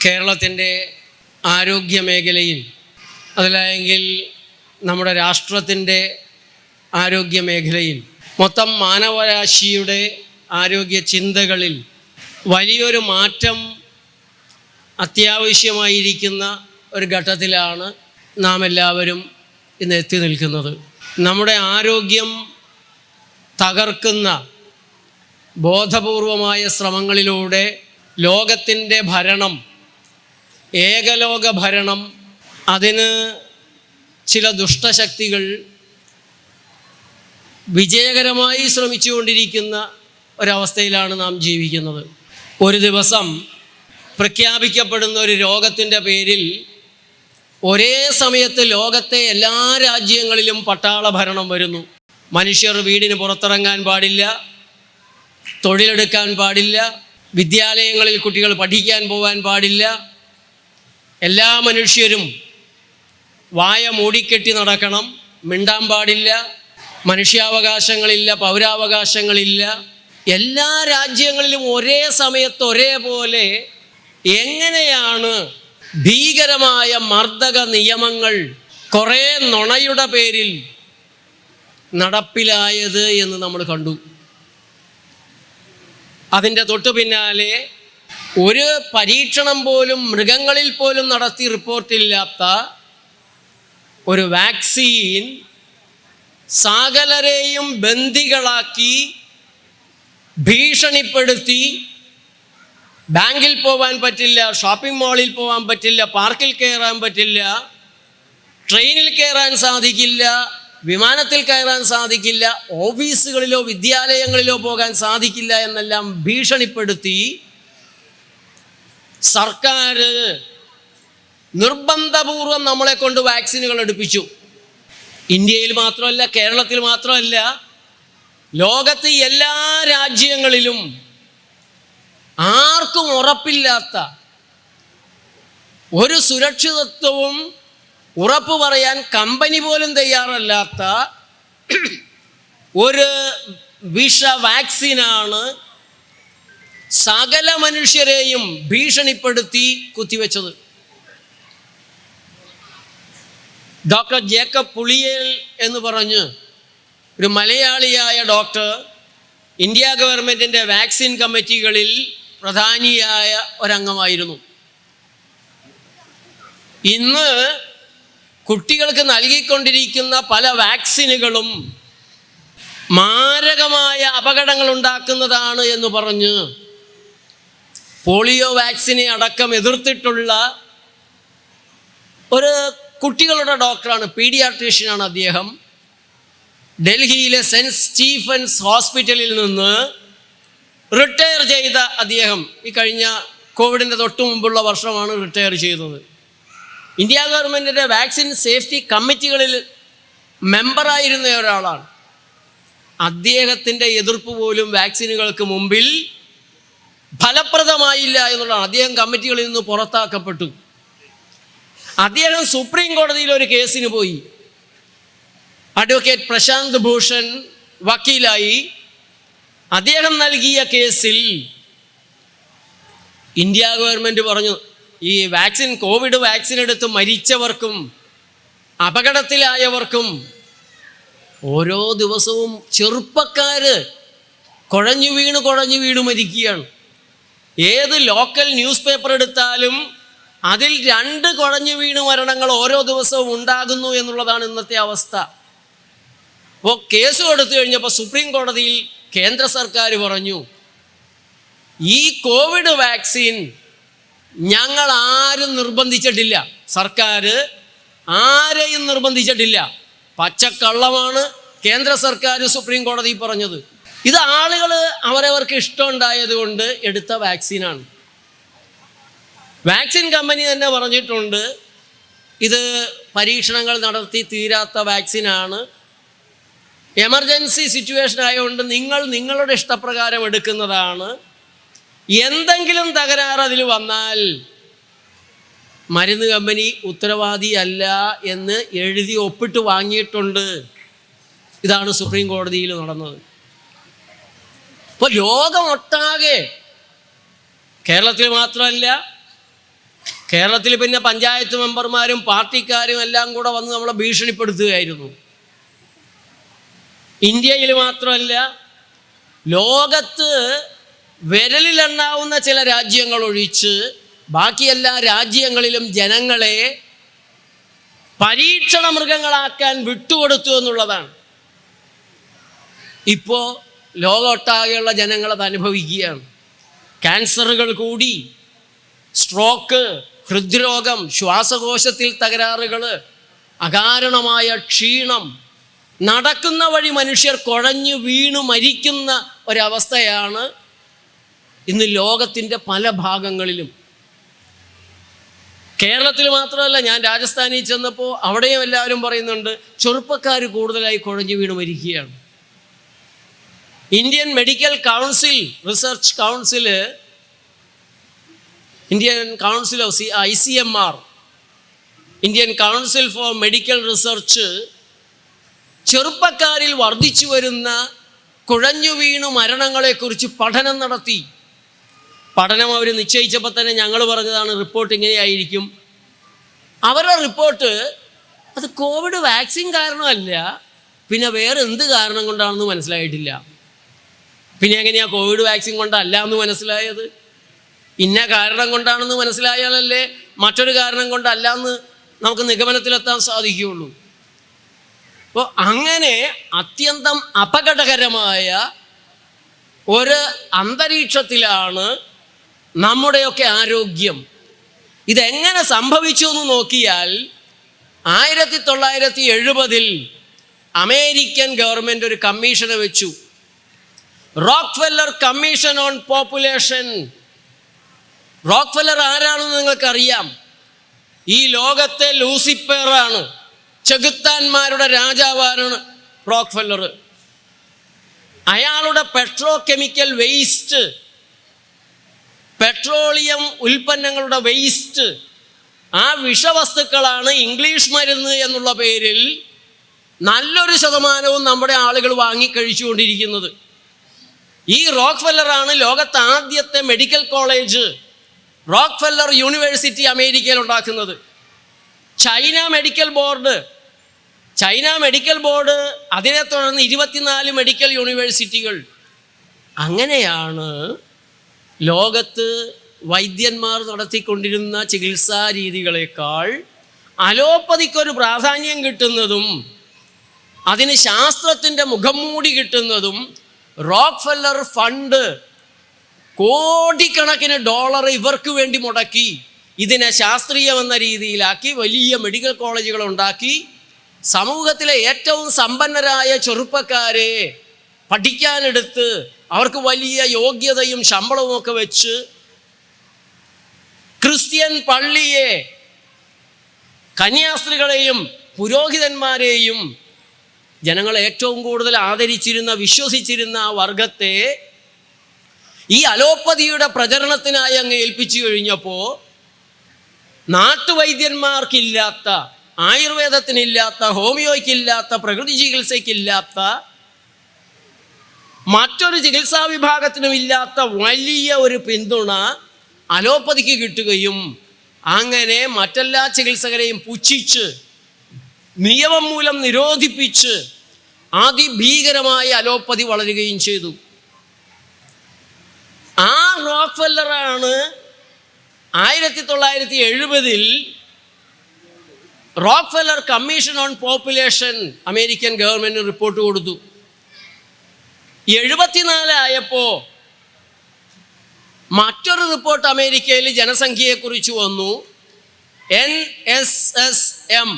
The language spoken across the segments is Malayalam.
കേരളത്തിന്റെ ആരോഗ്യ മേഖലയിൽ അതല്ലെങ്കിൽ നമ്മുടെ രാഷ്ട്രത്തിന്റെ ആരോഗ്യ മേഖലയിൽ മൊത്തം മാനവരാശിയുടെ ആരോഗ്യ ചിന്തകളിൽ വലിയൊരു മാറ്റം അത്യാവശ്യമായിരിക്കുന്ന ഒരു ഘട്ടത്തിലാണ് നാം എല്ലാവരും ഇന്ന് എത്തി നിൽക്കുന്നത്. നമ്മുടെ ആരോഗ്യം തകർക്കുന്ന ബോധപൂർവമായ ശ്രമങ്ങളിലൂടെ ലോകത്തിന്റെ ഭരണം ഏകലോക ഭരണം അതിന് ചില ദുഷ്ടശക്തികൾ വിജയകരമായി ശ്രമിച്ചുകൊണ്ടിരിക്കുന്ന ഒരവസ്ഥയിലാണ് നാം ജീവിക്കുന്നത്. ഒരു ദിവസം പ്രഖ്യാപിക്കപ്പെടുന്ന ഒരു രോഗത്തിന്റെ പേരിൽ ഒരേ സമയത്ത് ലോകത്തെ എല്ലാ രാജ്യങ്ങളിലും പട്ടാള ഭരണം വരുന്നു. മനുഷ്യർ വീടിന് പുറത്തിറങ്ങാൻ പാടില്ല തൊഴിലെടുക്കാൻ പാടില്ല വിദ്യാലയങ്ങളിൽ കുട്ടികൾ പഠിക്കാൻ പോകാൻ പാടില്ല എല്ലാ മനുഷ്യരും വായ മൂടിക്കെട്ടി നടക്കണം. മിണ്ടാൻ പാടില്ല. മനുഷ്യാവകാശങ്ങളില്ല പൗരാവകാശങ്ങളില്ല. എല്ലാ രാജ്യങ്ങളിലും ഒരേ സമയത്ത് ഒരേപോലെ എങ്ങനെയാണ് ഭീകരമായ മർദ്ദക നിയമങ്ങൾ കുറേ നുണയുടെ പേരിൽ നടപ്പിലായത് എന്ന് നമ്മൾ കണ്ടു. അതിന്റെ തൊട്ടു പിന്നാലെ ഒരു പരീക്ഷണം പോലും മൃഗങ്ങളിൽ പോലും നടത്തി റിപ്പോർട്ടില്ലാത്ത ഒരു വാക്സിൻ സകലരെയും ബന്ദികളാക്കി ഭീഷണിപ്പെടുത്തി. ബാങ്കിൽ പോകാൻ പറ്റില്ല ഷോപ്പിംഗ് മാളിൽ പോകാൻ പറ്റില്ല പാർക്കിൽ കയറാൻ പറ്റില്ല ട്രെയിനിൽ കയറാൻ സാധിക്കില്ല വിമാനത്തിൽ കയറാൻ സാധിക്കില്ല ഓഫീസുകളിലോ വിദ്യാലയങ്ങളിലോ പോകാൻ സാധിക്കില്ല എന്നെല്ലാം ഭീഷണിപ്പെടുത്തി. സർക്കാർ നിർബന്ധപൂർവം നമ്മളെ കൊണ്ട് വാക്സിനുകൾ എടുപ്പിച്ചു. ഇന്ത്യയിൽ മാത്രമല്ല കേരളത്തിൽ മാത്രമല്ല ലോകത്ത് എല്ലാ രാജ്യങ്ങളിലും ആർക്കും ഉറപ്പില്ലാത്ത ഒരു സുരക്ഷിതത്വവും ഉറപ്പ് പറയാൻ കമ്പനി പോലും തയ്യാറല്ലാത്ത ഒരു വിഷ വാക്സിനാണ് സകല മനുഷ്യരെയും ഭീഷണിപ്പെടുത്തി കുത്തിവെച്ചത്. ഡോക്ടർ ജേക്കബ് പുളിയേൽ എന്ന് പറഞ്ഞ് ഒരു മലയാളിയായ ഡോക്ടർ ഇന്ത്യ ഗവൺമെന്റിന്റെ വാക്സിൻ കമ്മിറ്റികളിൽ പ്രധാനിയായ ഒരംഗമായിരുന്നു. ഇന്ന് കുട്ടികൾക്ക് നൽകിക്കൊണ്ടിരിക്കുന്ന പല വാക്സിനുകളും മാരകമായ അപകടങ്ങൾ ഉണ്ടാക്കുന്നതാണ് എന്ന് പറഞ്ഞ് പോളിയോ വാക്സിനെ അടക്കം എതിർത്തിട്ടുള്ള ഒരു കുട്ടികളുടെ ഡോക്ടറാണ് പീഡിയാട്രീഷ്യനാണ് അദ്ദേഹം. ഡൽഹിയിലെ സെന്റ് സ്റ്റീഫൻസ് ഹോസ്പിറ്റലിൽ നിന്ന് റിട്ടയർ ചെയ്ത അദ്ദേഹം ഈ കഴിഞ്ഞ കോവിഡിന്റെ തൊട്ടു മുമ്പുള്ള വർഷമാണ് റിട്ടയർ ചെയ്തത്. ഇന്ത്യ ഗവൺമെന്റിന്റെ വാക്സിൻ സേഫ്റ്റി കമ്മിറ്റികളിൽ മെമ്പറായിരുന്ന ഒരാളാണ്. അദ്ദേഹത്തിന്റെ എതിർപ്പ് പോലും വാക്സിനുകൾക്ക് മുമ്പിൽ ഫലപ്രദമായില്ല എന്നുള്ളതാണ് അദ്ദേഹം കമ്മിറ്റികളിൽ നിന്ന് പുറത്താക്കപ്പെട്ടു. അദ്ദേഹം സുപ്രീം കോടതിയിൽ ഒരു കേസിന് പോയി. അഡ്വക്കേറ്റ് പ്രശാന്ത് ഭൂഷൺ വക്കീലായി. അദ്ദേഹം നൽകിയ കേസിൽ ഇന്ത്യ ഗവൺമെന്റ് പറഞ്ഞു ഈ വാക്സിൻ കോവിഡ് വാക്സിൻ എടുത്ത് മരിച്ചവർക്കും അപകടത്തിലായവർക്കും ഓരോ ദിവസവും ചെറുപ്പക്കാർ കുഴഞ്ഞു വീണ് കുഴഞ്ഞു വീണ് മരിക്കുകയാണ്. ഏത് ലോക്കൽ ന്യൂസ് പേപ്പർ എടുത്താലും അതിൽ രണ്ട് കുഴഞ്ഞു വീണ് മരണങ്ങൾ ഓരോ ദിവസവും ഉണ്ടാകുന്നു എന്നുള്ളതാണ് ഇന്നത്തെ അവസ്ഥ. അപ്പോൾ കേസ് കൊടുത്തു കഴിഞ്ഞപ്പോൾ സുപ്രീം കോടതിയിൽ കേന്ദ്ര സർക്കാർ പറഞ്ഞു ഈ കോവിഡ് വാക്സിൻ ഞങ്ങൾ ആരും നിർബന്ധിച്ചിട്ടില്ല. സർക്കാർ ആരെയും നിർബന്ധിച്ചിട്ടില്ല. പച്ചക്കള്ളമാണ് കേന്ദ്ര സർക്കാർ സുപ്രീം കോടതി പറഞ്ഞത്. ഇത് ആളുകൾ അവരവർക്ക് ഇഷ്ടമുണ്ടായത് കൊണ്ട് എടുത്ത വാക്സിനാണ് വാക്സിൻ കമ്പനി തന്നെ പറഞ്ഞിട്ടുണ്ട് ഇത് പരീക്ഷണങ്ങൾ നടത്തി തീരാത്ത വാക്സിനാണ് എമർജൻസി സിറ്റുവേഷൻ ആയതുകൊണ്ട് നിങ്ങൾ നിങ്ങളുടെ ഇഷ്ടപ്രകാരം എടുക്കുന്നതാണ്. എന്തെങ്കിലും തകരാറ് അതിൽ വന്നാൽ മരുന്ന് കമ്പനി ഉത്തരവാദിയല്ല എന്ന് എഴുതി ഒപ്പിട്ട് വാങ്ങിയിട്ടുണ്ട്. ഇതാണ് സുപ്രീം കോടതിയിൽ നടന്നത്. ഇപ്പോൾ ലോകമൊട്ടാകെ കേരളത്തിൽ മാത്രമല്ല കേരളത്തിൽ പിന്നെ പഞ്ചായത്ത് മെമ്പർമാരും പാർട്ടിക്കാരും എല്ലാം കൂടെ വന്ന് നമ്മളെ ഭീഷണിപ്പെടുത്തുകയായിരുന്നു. ഇന്ത്യയിൽ മാത്രമല്ല ലോകത്ത് വിരലിലെണ്ണാവുന്ന ചില രാജ്യങ്ങൾ ഒഴിച്ച് ബാക്കി എല്ലാ രാജ്യങ്ങളിലും ജനങ്ങളെ പരീക്ഷണ മൃഗങ്ങളാക്കാൻ വിട്ടുകൊടുത്തു എന്നുള്ളതാണ്. ഇപ്പോൾ ലോകമൊട്ടാകെയുള്ള ജനങ്ങൾ അത് അനുഭവിക്കുകയാണ്. ക്യാൻസറുകൾ കൂടി സ്ട്രോക്ക് ഹൃദ്രോഗം ശ്വാസകോശത്തിൽ തകരാറുകൾ അകാരണമായ ക്ഷീണം നടക്കുന്ന വഴി മനുഷ്യർ കുഴഞ്ഞു വീണു മരിക്കുന്ന ഒരവസ്ഥയാണ് ഇന്ന് ലോകത്തിന്റെ പല ഭാഗങ്ങളിലും. കേരളത്തിൽ മാത്രമല്ല ഞാൻ രാജസ്ഥാനിൽ ചെന്നപ്പോൾ അവിടെയും എല്ലാവരും പറയുന്നുണ്ട് ചെറുപ്പക്കാർ കൂടുതലായി കുഴഞ്ഞു വീണു മരിക്കുകയാണ്. Indian medical council research council Indian council of C I C M R Indian council for medical research ചെറുപ്പക്കാരിൽ വർദ്ധിച്ചു വരുന്ന കുഴഞ്ഞു വീണു മരണങ്ങളെക്കുറിച്ച് പഠനം നടത്തി. പഠനം അവർ നിശ്ചയിച്ചപ്പോൾ തന്നെ ഞങ്ങൾ പറഞ്ഞതാണ് റിപ്പോർട്ട് ഇങ്ങനെയായിരിക്കും. അവരുടെ റിപ്പോർട്ട് അത് കോവിഡ് വാക്സിൻ കാരണമല്ല പിന്നെ വേറെ എന്ത് കാരണം കൊണ്ടാണെന്ന് മനസ്സിലായിട്ടില്ല. പിന്നെ എങ്ങനെയാ കോവിഡ് വാക്സിൻ കൊണ്ടല്ല എന്ന് മനസ്സിലായത്? ഇന്ന കാരണം കൊണ്ടാണെന്ന് മനസ്സിലായാലല്ലേ മറ്റൊരു കാരണം കൊണ്ടല്ല എന്ന് നമുക്ക് നിഗമനത്തിലെത്താൻ സാധിക്കുകയുള്ളൂ. അപ്പോൾ അങ്ങനെ അത്യന്തം അപകടകരമായ ഒരു അന്തരീക്ഷത്തിലാണ് നമ്മുടെയൊക്കെ ആരോഗ്യം. ഇതെങ്ങനെ സംഭവിച്ചു എന്ന് നോക്കിയാൽ ആയിരത്തി തൊള്ളായിരത്തി എഴുപതിൽ അമേരിക്കൻ ഗവൺമെന്റ് ഒരു കമ്മീഷനെ വെച്ചു. Rockefeller commission on population. Rockefeller ആരാണെന്ന് നിങ്ങൾക്കറിയാം? ഈ ലോകത്തെ ലൂസിപ്പേറാണ് ചെകുത്താന്മാരുടെ രാജാവാണ് റോക്ക്ഫെല്ലർ. അയാളുടെ പെട്രോ കെമിക്കൽ വേസ്റ്റ് പെട്രോളിയം ഉൽപ്പന്നങ്ങളുടെ വേസ്റ്റ് ആ വിഷവസ്തുക്കളാണ് ഇംഗ്ലീഷ് മരുന്ന് എന്നുള്ള പേരിൽ നല്ലൊരു ശതമാനവും നമ്മുടെ ആളുകൾ വാങ്ങിക്കഴിച്ചുകൊണ്ടിരിക്കുന്നത് ഈ റോക്ക് ഫെല്ലറാണ് ലോകത്തെ ആദ്യത്തെ മെഡിക്കൽ കോളേജ് റോക്ക്ഫെല്ലർ യൂണിവേഴ്സിറ്റി അമേരിക്കയിൽ ഉണ്ടാക്കുന്നത്. China medical board China medical board അതിനെ തുടർന്ന് ഇരുപത്തിനാല് മെഡിക്കൽ യൂണിവേഴ്സിറ്റികൾ. അങ്ങനെയാണ് ലോകത്ത് വൈദ്യന്മാർ നടത്തിക്കൊണ്ടിരുന്ന ചികിത്സാ രീതികളെക്കാൾ അലോപ്പതിക്കൊരു പ്രാധാന്യം കിട്ടുന്നതും അതിന് ശാസ്ത്രത്തിന്റെ മുഖം മൂടി കിട്ടുന്നതും റോക്ക്ഫെല്ലർ ഫണ്ട് കോടിക്കണക്കിന് ഡോളർ ഇവർക്ക് വേണ്ടി മുടക്കി ഇതിനെ ശാസ്ത്രീയമെന്ന രീതിയിലാക്കി വലിയ മെഡിക്കൽ കോളേജുകൾ ഉണ്ടാക്കി സമൂഹത്തിലെ ഏറ്റവും സമ്പന്നരായ ചെറുപ്പക്കാരെ പഠിക്കാനെടുത്ത് അവർക്ക് വലിയ യോഗ്യതയും ശമ്പളവും ഒക്കെ വെച്ച് ക്രിസ്ത്യൻ പള്ളിയെ കന്യാസ്ത്രീകളെയും പുരോഹിതന്മാരെയും ജനങ്ങൾ ഏറ്റവും കൂടുതൽ ആദരിച്ചിരുന്ന വിശ്വസിച്ചിരുന്ന ആ വർഗത്തെ ഈ അലോപ്പതിയുടെ പ്രചരണത്തിനായി അങ്ങ് ഏൽപ്പിച്ചു കഴിഞ്ഞപ്പോൾ നാട്ടുവൈദ്യന്മാർക്കില്ലാത്ത ആയുർവേദത്തിനില്ലാത്ത ഹോമിയോയ്ക്കില്ലാത്ത പ്രകൃതി ചികിത്സയ്ക്കില്ലാത്ത മറ്റൊരു ചികിത്സാ വിഭാഗത്തിനും ഇല്ലാത്ത വലിയ ഒരു പിന്തുണ അലോപ്പതിക്ക് കിട്ടുകയും അങ്ങനെ മറ്റെല്ലാ ചികിത്സകരെയും പുച്ഛിച്ച് നിയമം മൂലം നിരോധിപ്പിച്ച് അതിഭീകരമായ അലോപ്പതി വളരുകയും ചെയ്തു. ആ റോക്ക്ഫെല്ലറാണ് ആയിരത്തി തൊള്ളായിരത്തി എഴുപതിൽ Rockefeller commission on population American government report കൊടുത്തു. എഴുപത്തിനാലായപ്പോൾ മറ്റൊരു റിപ്പോർട്ട് അമേരിക്കയിൽ ജനസംഖ്യയെക്കുറിച്ച് വന്നു. N S S M.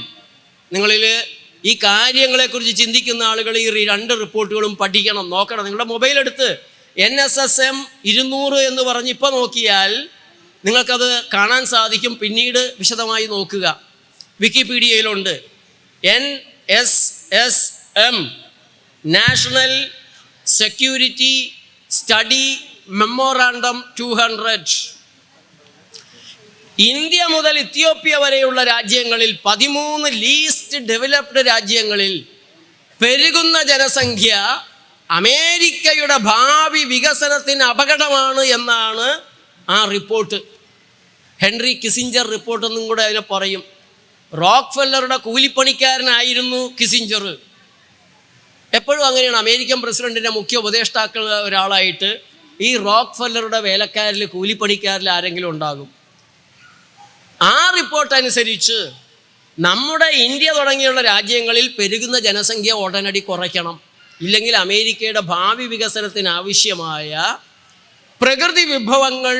നിങ്ങളിൽ ഈ കാര്യങ്ങളെക്കുറിച്ച് ചിന്തിക്കുന്ന ആളുകൾ ഈ രണ്ട് റിപ്പോർട്ടുകളും പഠിക്കണം നോക്കണം. നിങ്ങളുടെ മൊബൈൽ എടുത്ത് എൻ എസ് എസ് എം ഇരുന്നൂറ് എന്ന് പറഞ്ഞ് ഇപ്പോൾ നോക്കിയാൽ നിങ്ങൾക്കത് കാണാൻ സാധിക്കും. പിന്നീട് വിശദമായി നോക്കുക. വിക്കിപീഡിയയിലുണ്ട്. N S S M national security study memorandum two hundred. India മുതൽ ഇത്യോപ്യ വരെയുള്ള രാജ്യങ്ങളിൽ പതിമൂന്ന് ലീസ്റ്റ് ഡെവലപ്ഡ് രാജ്യങ്ങളിൽ പെരുകുന്ന ജനസംഖ്യ അമേരിക്കയുടെ ഭാവി വികസനത്തിന് അപകടമാണ് എന്നാണ് ആ റിപ്പോർട്ട്. ഹെൻറി കിസിഞ്ചർ റിപ്പോർട്ട് എന്നും കൂടെ അതിനെ പറയും. റോക്ക് ഫെല്ലറുടെ കൂലിപ്പണിക്കാരനായിരുന്നു കിസിഞ്ചർ. എപ്പോഴും അങ്ങനെയാണ്. അമേരിക്കൻ പ്രസിഡന്റിന്റെ മുഖ്യ ഉപദേഷ്ടാക്കൾ ഒരാളായിട്ട് ഈ റോക്ക് ഫെല്ലറുടെ വേലക്കാരിൽ കൂലിപ്പണിക്കാരിൽ ആരെങ്കിലും ഉണ്ടാകും. ആ റിപ്പോർട്ട് അനുസരിച്ച് നമ്മുടെ ഇന്ത്യ തുടങ്ങിയുള്ള രാജ്യങ്ങളിൽ പെരുകുന്ന ജനസംഖ്യ ഉടനടി കുറയ്ക്കണം. ഇല്ലെങ്കിൽ അമേരിക്കയുടെ ഭാവി വികസനത്തിന് ആവശ്യമായ പ്രകൃതി വിഭവങ്ങൾ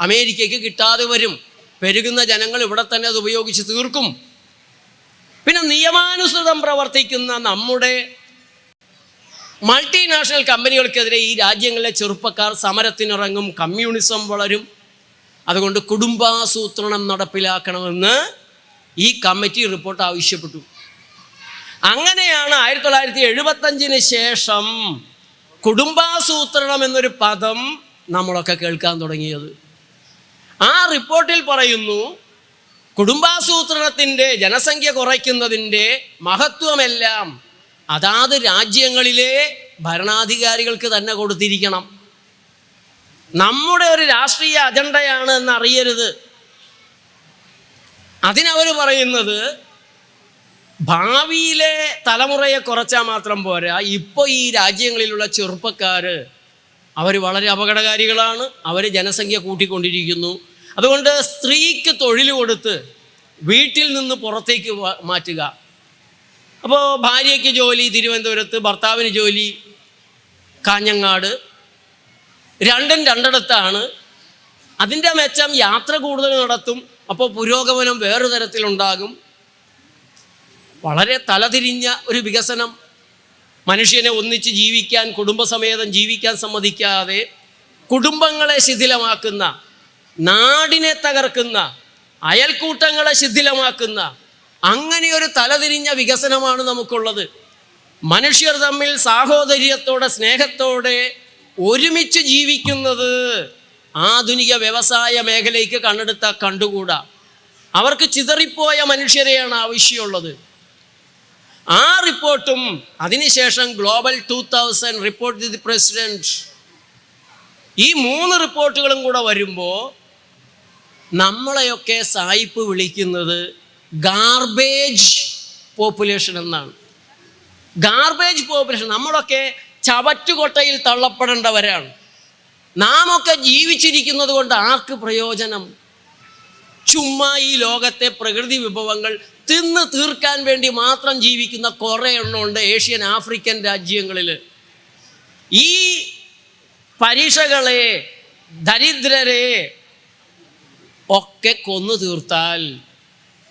അമേരിക്കയ്ക്ക് കിട്ടാതെ വരും. പെരുകുന്ന ജനങ്ങൾ ഇവിടെ തന്നെ അത് ഉപയോഗിച്ച് തീർക്കും. പിന്നെ നിയമാനുസൃതം പ്രവർത്തിക്കുന്ന നമ്മുടെ മൾട്ടിനാഷണൽ കമ്പനികൾക്കെതിരെ ഈ രാജ്യങ്ങളിലെ ചെറുപ്പക്കാർ സമരത്തിനിറങ്ങും കമ്മ്യൂണിസം വളരും. അതുകൊണ്ട് കുടുംബാസൂത്രണം നടപ്പിലാക്കണമെന്ന് ഈ കമ്മിറ്റി റിപ്പോർട്ട് ആവശ്യപ്പെട്ടു. അങ്ങനെയാണ് ആയിരത്തി തൊള്ളായിരത്തി എഴുപത്തഞ്ചിന് ശേഷം കുടുംബാസൂത്രണം എന്നൊരു പദം നമ്മളൊക്കെ കേൾക്കാൻ തുടങ്ങിയത്. ആ റിപ്പോർട്ടിൽ പറയുന്നു കുടുംബാസൂത്രണത്തിന്റെ ജനസംഖ്യ കുറയ്ക്കുന്നതിന്റെ മഹത്വമെല്ലാം അതാത് രാജ്യങ്ങളിലെ ഭരണാധികാരികൾക്ക് തന്നെ കൊടുത്തിരിക്കണം. നമ്മുടെ ഒരു രാഷ്ട്രീയ അജണ്ടയാണ് എന്ന് അറിയരുത് അതിനവർ പറയുന്നത് ഭാവിയിലെ തലമുറയെ കുറച്ചാൽ മാത്രം പോരാ ഇപ്പോൾ ഈ രാജ്യങ്ങളിലുള്ള ചെറുപ്പക്കാർ അവർ വളരെ അപകടകാരികളാണ് അവർ ജനസംഖ്യ കൂട്ടിക്കൊണ്ടിരിക്കുന്നു. അതുകൊണ്ട് സ്ത്രീക്ക് തൊഴിൽ കൊടുത്ത് വീട്ടിൽ നിന്ന് പുറത്തേക്ക് മാറ്റുക. അപ്പോൾ ഭാര്യയ്ക്ക് ജോലി തിരുവനന്തപുരത്ത് ഭർത്താവിന് ജോലി കാഞ്ഞങ്ങാട് രണ്ടും രണ്ടിടത്താണ്. അതിന്റെ മെച്ചം യാത്ര കൂടുതൽ നടത്തും അപ്പോൾ പുരോഗമനം വേറൊരു തരത്തിലുണ്ടാകും. വളരെ തലതിരിഞ്ഞ ഒരു വികസനം മനുഷ്യനെ ഒന്നിച്ച് ജീവിക്കാൻ കുടുംബസമേതം ജീവിക്കാൻ സമ്മതിക്കാതെ കുടുംബങ്ങളെ ശിഥിലമാക്കുന്ന നാടിനെ തകർക്കുന്ന അയൽക്കൂട്ടങ്ങളെ ശിഥിലമാക്കുന്ന അങ്ങനെ ഒരു തലതിരിഞ്ഞ വികസനമാണ് നമുക്കുള്ളത്. മനുഷ്യർ തമ്മിൽ സാഹോദര്യത്തോടെ സ്നേഹത്തോടെ ഒരുമിച്ച് ജീവിക്കുന്നത് ആധുനിക വ്യവസായ മേഖലയ്ക്ക് കണ്ടെടുത്ത കണ്ടുകൂടാ. അവർക്ക് ചിതറിപ്പോയ മനുഷ്യരെയാണ് ആവശ്യമുള്ളത്. ആ റിപ്പോർട്ടും അതിനുശേഷം global two thousand report the president. ഈ മൂന്ന് റിപ്പോർട്ടുകളും കൂടെ വരുമ്പോൾ നമ്മളെയൊക്കെ സായിപ്പ് വിളിക്കുന്നത് ഗാർബേജ് പോപ്പുലേഷൻ എന്നാണ്. ഗാർബേജ് പോപ്പുലേഷൻ നമ്മളൊക്കെ ചവറ്റുകൊട്ടയിൽ തള്ളപ്പെടേണ്ടവരാണ്. നാം ഒക്കെ ജീവിച്ചിരിക്കുന്നത് കൊണ്ട് ആർക്ക് പ്രയോജനം? ചുമ്മാ ഈ ലോകത്തെ പ്രകൃതി വിഭവങ്ങൾ തിന്ന് തീർക്കാൻ വേണ്ടി മാത്രം ജീവിക്കുന്ന കുറേ എണ്ണമുണ്ട് ഏഷ്യൻ ആഫ്രിക്കൻ രാജ്യങ്ങളിൽ. ഈ പരീക്ഷകളെ ദരിദ്രരെ ഒക്കെ കൊന്നു തീർത്താൽ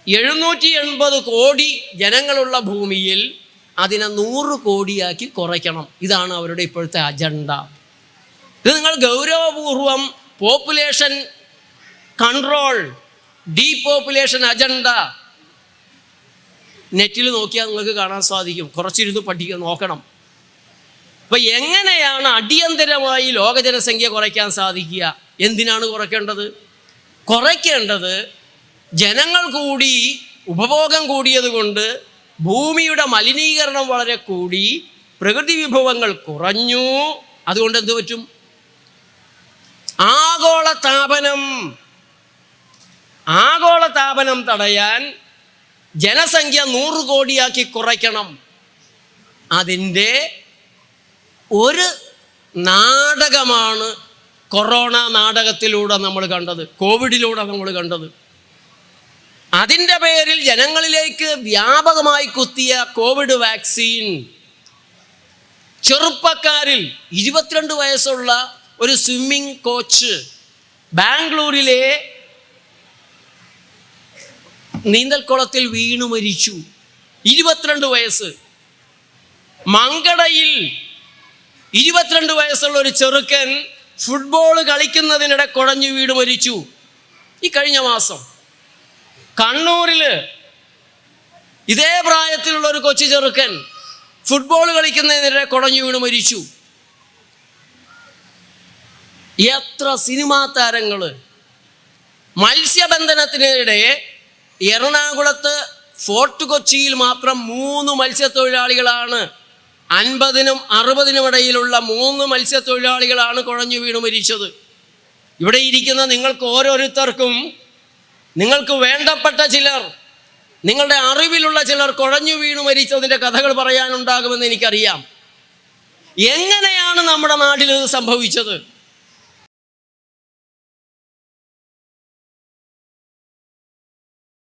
എഴുന്നൂറ്റി എൺപത് കോടി ജനങ്ങളുള്ള ഭൂമിയിൽ അതിനെ നൂറ് കോടിയാക്കി കുറയ്ക്കണം. ഇതാണ് അവരുടെ ഇപ്പോഴത്തെ അജണ്ട ഇത് നിങ്ങൾ ഗൗരവപൂർവം പോപ്പുലേഷൻ കൺട്രോൾ ഡീപോപ്പുലേഷൻ അജണ്ട നെറ്റിൽ നോക്കിയാൽ നിങ്ങൾക്ക് കാണാൻ സാധിക്കും. കുറച്ചിരുന്ന് പഠിക്കുക നോക്കണം. അപ്പൊ എങ്ങനെയാണ് അടിയന്തരമായി ലോക ജനസംഖ്യ കുറയ്ക്കാൻ സാധിക്കുക? എന്തിനാണ് കുറയ്ക്കേണ്ടത്? കുറയ്ക്കേണ്ടത് ജനങ്ങൾ കൂടി ഉപഭോഗം കൂടിയത് കൊണ്ട് ഭൂമിയുടെ മലിനീകരണം വളരെ കൂടി പ്രകൃതി വിഭവങ്ങൾ കുറഞ്ഞു. അതുകൊണ്ട് എന്ത് പറ്റും? ആഗോള താപനം. ആഗോള താപനം തടയാൻ ജനസംഖ്യ നൂറ് കോടിയാക്കി കുറയ്ക്കണം. അതിന്റെ ഒരു നാടകമാണ് കൊറോണ നാടകത്തിലൂടെ നമ്മൾ കണ്ടത് കോവിഡിലൂടെ നമ്മൾ കണ്ടത്. അതിന്റെ പേരിൽ ജനങ്ങളിലേക്ക് വ്യാപകമായി കുത്തിയ കോവിഡ് വാക്സിൻ. ചെറുപ്പക്കാരിൽ ഇരുപത്തിരണ്ട് വയസ്സുള്ള ഒരു സ്വിമ്മിംഗ് കോച്ച് ബാംഗ്ലൂരിലെ നീന്തൽക്കുളത്തിൽ വീണു മരിച്ചു. ഇരുപത്തിരണ്ട് വയസ്സ്. മങ്കടയിൽ ഇരുപത്തിരണ്ട് വയസ്സുള്ള ഒരു ചെറുക്കൻ ഫുട്ബോൾ കളിക്കുന്നതിനിടെ കുഴഞ്ഞു വീട് മരിച്ചു. ഈ കഴിഞ്ഞ മാസം കണ്ണൂരിൽ ഇതേ പ്രായത്തിലുള്ള ഒരു കൊച്ചു ചെറുക്കൻ ഫുട്ബോൾ കളിക്കുന്നതിനെതിരെ കുടഞ്ഞു വീണ് മരിച്ചു. എത്ര സിനിമാ താരങ്ങൾ മത്സ്യബന്ധനത്തിനിടെ എറണാകുളത്ത് ഫോർട്ട് കൊച്ചിയിൽ മാത്രം മൂന്ന് മത്സ്യത്തൊഴിലാളികളാണ് അൻപതിനും അറുപതിനും ഇടയിലുള്ള മൂന്ന് മത്സ്യത്തൊഴിലാളികളാണ് കുഴഞ്ഞു വീണ് മരിച്ചത്. ഇവിടെ ഇരിക്കുന്ന നിങ്ങൾക്ക് ഓരോരുത്തർക്കും നിങ്ങൾക്ക് വേണ്ടപ്പെട്ട ചിലർ നിങ്ങളുടെ അറിവിലുള്ള ചിലർ കുഴഞ്ഞു വീണു മരിച്ചതിന്റെ കഥകൾ പറയാനുണ്ടാകുമെന്ന് എനിക്കറിയാം. എങ്ങനെയാണ് നമ്മുടെ നാട്ടിൽ ഇത് സംഭവിച്ചത്?